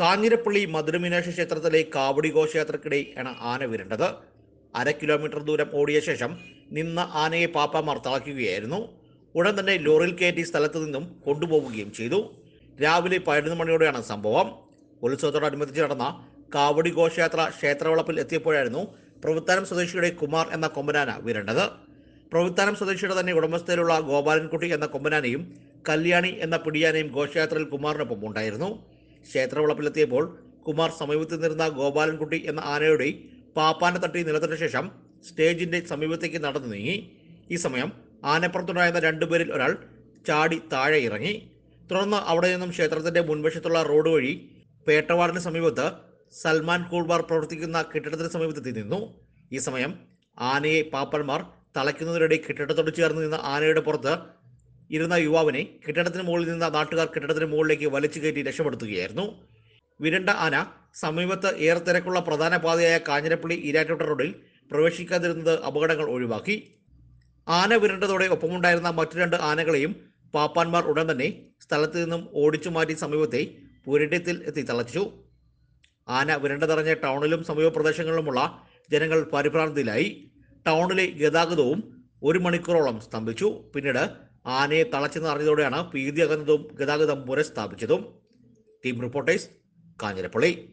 കാഞ്ഞിരപ്പള്ളി മധുരമീനാക്ഷി ക്ഷേത്രത്തിലെ കാവടി ഘോഷയാത്രക്കിടെയാണ് ആന വിരണ്ടത്. അര കിലോമീറ്റർ ദൂരം ഓടിയ ശേഷം നിന്ന ആനയെ പാപ്പാമാർ തളയ്ക്കുകയായിരുന്നു. ഉടൻ തന്നെ ലോറിയിൽ കയറ്റി സ്ഥലത്ത് നിന്നും കൊണ്ടുപോവുകയും ചെയ്തു. രാവിലെ പതിനൊന്ന് മണിയോടെയാണ് സംഭവം. ഉത്സവത്തോടനുബന്ധിച്ച് നടന്ന കാവടി ഘോഷയാത്ര ക്ഷേത്രവളപ്പിൽ എത്തിയപ്പോഴായിരുന്നു പ്രവൃത്താനം സ്വദേശിയുടെ കുമാർ എന്ന കൊമ്പനാന വിരണ്ടത്. പ്രവൃത്താനം സ്വദേശിയുടെ തന്നെ ഉടമസ്ഥയിലുള്ള ഗോപാലൻകുട്ടി എന്ന കൊമ്പനാനയും കല്യാണി എന്ന പിടിയാനയും ഘോഷയാത്രയിൽ കുമാറിനൊപ്പം ഉണ്ടായിരുന്നു. ക്ഷേത്രവളപ്പിലെത്തിയപ്പോൾ കുമാർ സമീപത്ത് നിന്നിരുന്ന ഗോപാലൻകുട്ടി എന്ന ആനയുടെ പാപ്പാനെ തട്ടി നിലത്തിന് ശേഷം സ്റ്റേജിന്റെ സമീപത്തേക്ക് നടന്നു നീങ്ങി. ഈ സമയം ആനപ്പുറത്തുണ്ടായിരുന്ന രണ്ടുപേരിൽ ഒരാൾ ചാടി താഴെ ഇറങ്ങി. തുടർന്ന് അവിടെ നിന്നും ക്ഷേത്രത്തിന്റെ മുൻവശത്തുള്ള റോഡ് വഴി പേട്ടവാടിന് സമീപത്ത് സൽമാൻ കൂൾബാർ പ്രവർത്തിക്കുന്ന കെട്ടിടത്തിന് സമീപത്തെത്തി നിന്നു. ഈ സമയം ആനയെ പാപ്പന്മാർ തളയ്ക്കുന്നതിനിടെ കെട്ടിടത്തോട് ചേർന്ന് നിന്ന ആനയുടെ പുറത്ത് ഇരുന്ന യുവാവിനെ കെട്ടിടത്തിന് മുകളിൽ നിന്ന നാട്ടുകാർ കെട്ടിടത്തിന് മുകളിലേക്ക് വലിച്ചു കയറ്റി രക്ഷപ്പെടുത്തുകയായിരുന്നു. വിരണ്ട ആന സമീപത്ത് ഏറെ തിരക്കുള്ള പ്രധാന പാതയായ കാഞ്ഞിരപ്പള്ളി ഇരാറ്റോട്ട റോഡിൽ പ്രവേശിക്കാതിരുന്നത് അപകടങ്ങൾ ഒഴിവാക്കി. ആന വിരണ്ടതോടെ ഒപ്പമുണ്ടായിരുന്ന മറ്റു രണ്ട് ആനകളെയും പാപ്പാന്മാർ ഉടൻ തന്നെ സ്ഥലത്തു നിന്നും ഓടിച്ചു മാറ്റി സമീപത്തെ പുരട്യത്തിൽ എത്തി തളച്ചു. ആന വിരണ്ടതറിഞ്ഞ ടൗണിലും സമീപ പ്രദേശങ്ങളിലുമുള്ള ജനങ്ങൾ പരിഭ്രാന്തിയിലായി. ടൗണിലെ ഗതാഗതവും ഒരു മണിക്കൂറോളം സ്തംഭിച്ചു. പിന്നീട് ആനയെ തളച്ചെന്ന് അറിഞ്ഞതോടെയാണ് പ്രീതി അകന്നതും ഗതാഗതം പുനഃസ്ഥാപിച്ചതും. Team reporters Kanjirappally.